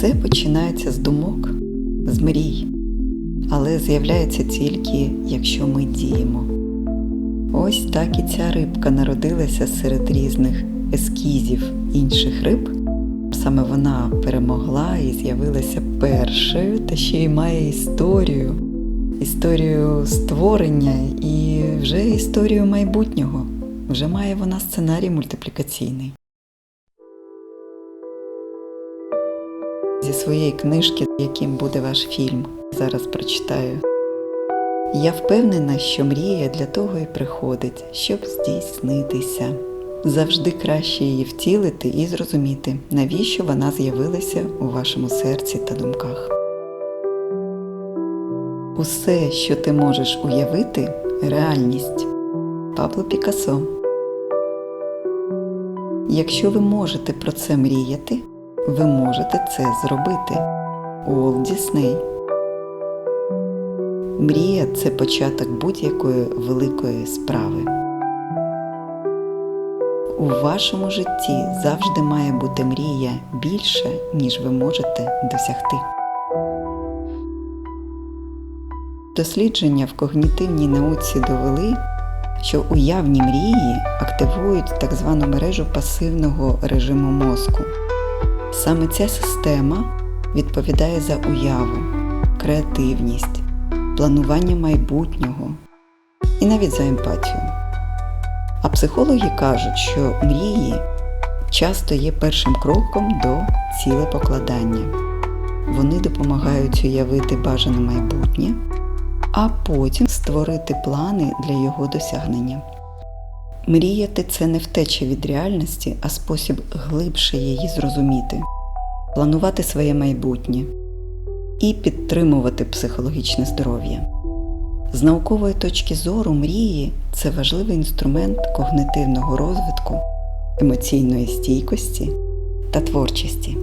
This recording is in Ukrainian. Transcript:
Все починається з думок, з мрій, але з'являється тільки, якщо ми діємо. Ось так і ця рибка народилася серед різних ескізів інших риб. Саме вона перемогла і з'явилася першою, та ще й має історію, історію створення і вже історію майбутнього. Вже має вона сценарій мультиплікаційний. Зі своєї книжки, яким буде ваш фільм, зараз прочитаю. Я впевнена, що мрія для того і приходить, щоб здійснитися. Завжди краще її втілити і зрозуміти, навіщо вона з'явилася у вашому серці та думках. Усе, що ти можеш уявити, реальність. Пабло Пікассо. Якщо ви можете про це мріяти, ви можете це зробити. Уолт Дісней. Мрія це початок будь-якої великої справи. У вашому житті завжди має бути мрія більше, ніж ви можете досягти. Дослідження в когнітивній науці довели, що уявні мрії активують так звану мережу пасивного режиму мозку. Саме ця система відповідає за уяву, креативність, планування майбутнього і навіть за емпатію. А психологи кажуть, що мрії часто є першим кроком до цілепокладання. Вони допомагають уявити бажане майбутнє, а потім створити плани для його досягнення. Мріяти це не втеча від реальності, а спосіб глибше її зрозуміти, планувати своє майбутнє і підтримувати психологічне здоров'я. З наукової точки зору мрії це важливий інструмент когнитивного розвитку, емоційної стійкості та творчості.